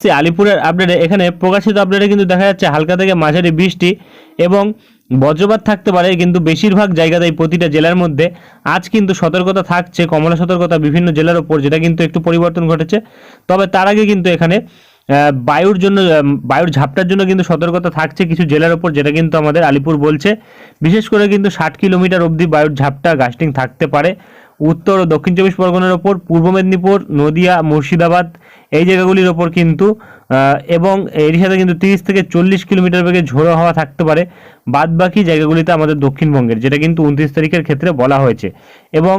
সে আলিপুরের আপডেটে এখানে প্রকাশিত আপডেটে কিন্তু দেখা যাচ্ছে হালকা থেকে মাঝারি বৃষ্টি এবং বজ্রপাত থাকতে পারে, কিন্তু বেশিরভাগ জায়গাতেই প্রতিটা জেলার মধ্যে। আজ কিন্তু সতর্কতা থাকছে, কমলা সতর্কতা বিভিন্ন জেলার ওপর যেটা কিন্তু একটু পরিবর্তন ঘটেছে। তবে তার আগে কিন্তু এখানে বায়ুর জন্য বায়ুর ঝাপটার জন্য কিন্তু সতর্কতা থাকছে কিছু জেলার ওপর যেটা কিন্তু আমাদের আলিপুর বলছে। বিশেষ করে কিন্তু ষাট কিলোমিটার অবধি বায়ুর ঝাপটা গাস্টিং থাকতে পারে। উত্তর ও দক্ষিণ চব্বিশ পরগনার ওপর, পূর্ব মেদিনীপুর, নদিয়া, মুর্শিদাবাদ, এই জায়গাগুলির ওপর কিন্তু এবং এর সাথে কিন্তু তিরিশ থেকে চল্লিশ কিলোমিটার বেগে ঝোড়ো হাওয়া থাকতে পারে। বাদ বাকি জায়গাগুলিতে আমাদের দক্ষিণবঙ্গের, যেটা কিন্তু উনত্রিশ তারিখের ক্ষেত্রে বলা হয়েছে। এবং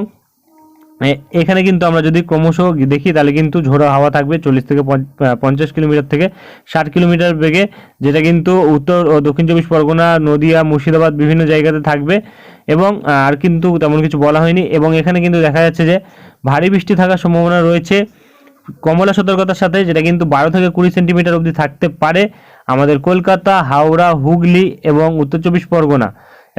এখানে কিন্তু আমরা যদি ক্রমশ দেখি, তাহলে কিন্তু ঝোড়ো হাওয়া থাকবে চল্লিশ থেকে পঞ্চাশ কিলোমিটার থেকে ষাট কিলোমিটার বেগে, যেটা কিন্তু উত্তর ও দক্ষিণ চব্বিশ পরগনা, নদিয়া, মুর্শিদাবাদ বিভিন্ন জায়গাতে থাকবে। এবং আর কিন্তু তেমন কিছু বলা হয়নি এবং এখানে কিন্তু দেখা যাচ্ছে যে ভারী বৃষ্টি থাকার সম্ভাবনা রয়েছে। কমলা সতর্কতার সাথে যেটা কিন্তু বারো থেকে কুড়ি সেন্টিমিটার অবধি থাকতে পারে আমাদের কলকাতা, হাওড়া, হুগলি এবং উত্তর চব্বিশ পরগনা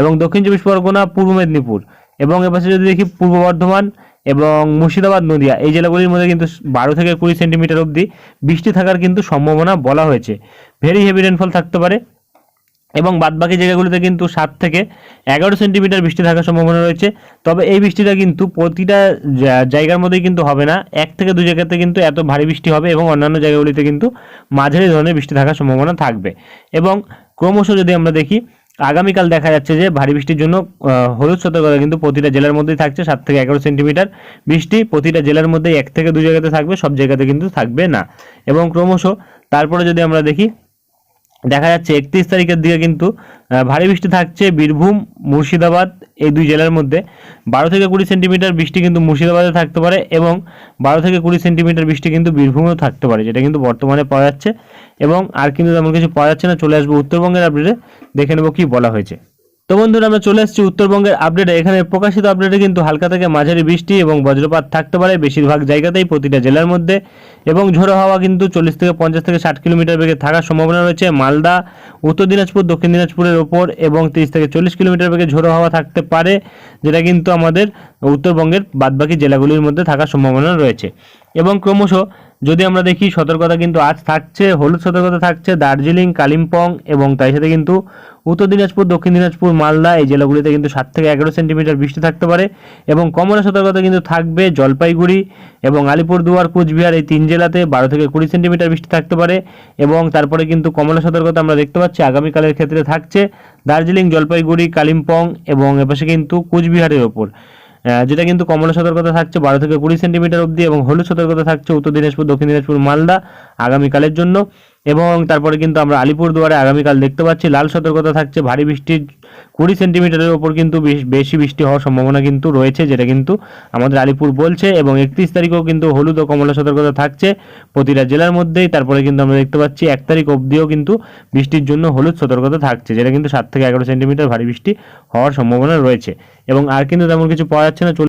এবং দক্ষিণ চব্বিশ পরগনা, পূর্ব মেদিনীপুর এবং এপাশে যদি দেখি পূর্ব বর্ধমান এবং মুর্শিদাবাদ, নদিয়া এই জেলাগুলির মধ্যে কিন্তু বারো থেকে কুড়ি সেন্টিমিটার অবধি বৃষ্টি থাকার কিন্তু সম্ভাবনা বলা হয়েছে। ভেরি হেভি রেনফল থাকতে পারে। এবং বাদবাকি জায়গাগুলিতে কিন্তু সাত থেকে এগারো সেন্টিমিটার বৃষ্টি থাকার সম্ভাবনা রয়েছে। তবে এই বৃষ্টিটা কিন্তু প্রতিটা জায়গার মধ্যেই কিন্তু হবে না। এক থেকে দুই জায়গাতে কিন্তু এত ভারী বৃষ্টি হবে এবং অন্যান্য জায়গাগুলিতে কিন্তু মাঝারি ধরনের বৃষ্টি থাকার সম্ভাবনা থাকবে। এবং ক্রমশ যদি আমরা দেখি, আগামীকাল দেখা যাচ্ছে যে ভারী বৃষ্টির জন্য হলুদ সতর্কতা কিন্তু প্রতিটা জেলার মধ্যেই থাকছে। সাত থেকে এগারো সেন্টিমিটার বৃষ্টি প্রতিটা জেলার মধ্যে এক থেকে দুই জায়গাতে থাকবে, সব জায়গাতে কিন্তু থাকবে না। এবং ক্রমশ তারপরে যদি আমরা দেখি দেখা যাচ্ছে একত্রিশ তারিখের দিকে কিন্তু ভারী বৃষ্টি থাকছে বীরভূম, মুর্শিদাবাদ এই দুই জেলার মধ্যে। বারো থেকে কুড়ি সেন্টিমিটার বৃষ্টি কিন্তু মুর্শিদাবাদে থাকতে পারে এবং বারো থেকে কুড়ি সেন্টিমিটার বৃষ্টি কিন্তু বীরভূমেও থাকতে পারে, যেটা কিন্তু বর্তমানে পাওয়া যাচ্ছে। এবং আর কিন্তু তেমন কিছু পাওয়া যাচ্ছে না, চলে আসব উত্তরবঙ্গের আপডেটে দেখে নেব কি বলা হয়েছে। তো বন্ধুরা, আমরা চলে এসেছি উত্তরবঙ্গের আপডেটে এখানে প্রকাশিত আপডেটে কিন্তু হালকা থেকে মাঝারি বৃষ্টি এবং বজ্রপাত থাকতে পারে বেশিরভাগ জায়গাতেই প্রতিটা জেলার মধ্যে। এবং ঝোড়ো হাওয়া কিন্তু চল্লিশ থেকে পঞ্চাশ থেকে ষাট কিলোমিটার বেগে থাকার সম্ভাবনা রয়েছে। মালদা, উত্তর দিনাজপুর, দক্ষিণ দিনাজপুরের ওপর এবং তিরিশ থেকে চল্লিশ কিলোমিটার বেগে ঝোড়ো হাওয়া থাকতে পারে, যেটা কিন্তু আমাদের উত্তরবঙ্গের বাদবাকি জেলাগুলির মধ্যে থাকার সম্ভাবনা রয়েছে। এবং ক্রমশ যদি আমরা দেখি, সতর্কতা কিন্তু আজ থাকছে, হলুদ সতর্কতা থাকছে, দার্জিলিং, কালিম্পং এবং তাই সাথে কিন্তু উত্তর দিনাজপুর, দক্ষিণ দিনাজপুর, মালদা এই জেলাগুলিতে কিন্তু সাত থেকে এগারো সেন্টিমিটার বৃষ্টি থাকতে পারে এবং কমলা সতর্কতা কিন্তু থাকবে জলপাইগুড়ি এবং আলিপুরদুয়ার, কুচবিহার এই তিন জেলাতে বারো থেকে কুড়ি সেন্টিমিটার বৃষ্টি থাকতে পারে এবং তারপরে কিন্তু কমলা সতর্কতা আমরা দেখতে পাচ্ছি আগামীকালের ক্ষেত্রে থাকছে দার্জিলিং, জলপাইগুড়ি, কালিম্পং এবং এপাশে কিন্তু কুচবিহারের ওপর। যেটা কিন্তু কমলা সতর্কতা থাকছে বারো থেকে কুড়ি সেন্টিমিটার অবধি এবং হলুদ সতর্কতা থাকছে উত্তর দিনাজপুর, দক্ষিণ দিনাজপুর, মালদা আগামীকালের জন্য। এবং তারপরে কিন্তু আমরা আলিপুরদুয়ারে আগামীকাল দেখতে পাচ্ছি, লাল সতর্কতা থাকছে, ভারী বৃষ্টির কুড়ি সেন্টিমিটারের ওপর কিন্তু বেশ- বৃষ্টি হওয়ার সম্ভাবনা কিন্তু রয়েছে, যেটা কিন্তু আমাদের আলিপুর বলছে এবং একত্রিশ তারিখেও কিন্তু হলুদ ও কমলা সতর্কতা থাকছে প্রতিটা জেলার মধ্যেই, তারপরে কিন্তু আমরা দেখতে পাচ্ছি এক তারিখ অবধিও কিন্তু বৃষ্টির জন্য হলুদ সতর্কতা থাকছে, যেটা কিন্তু সাত থেকে এগারো সেন্টিমিটার ভারী বৃষ্টি হওয়ার সম্ভাবনা রয়েছে। এবং আর কিন্তু তেমন কিছু পাওয়া যাচ্ছে না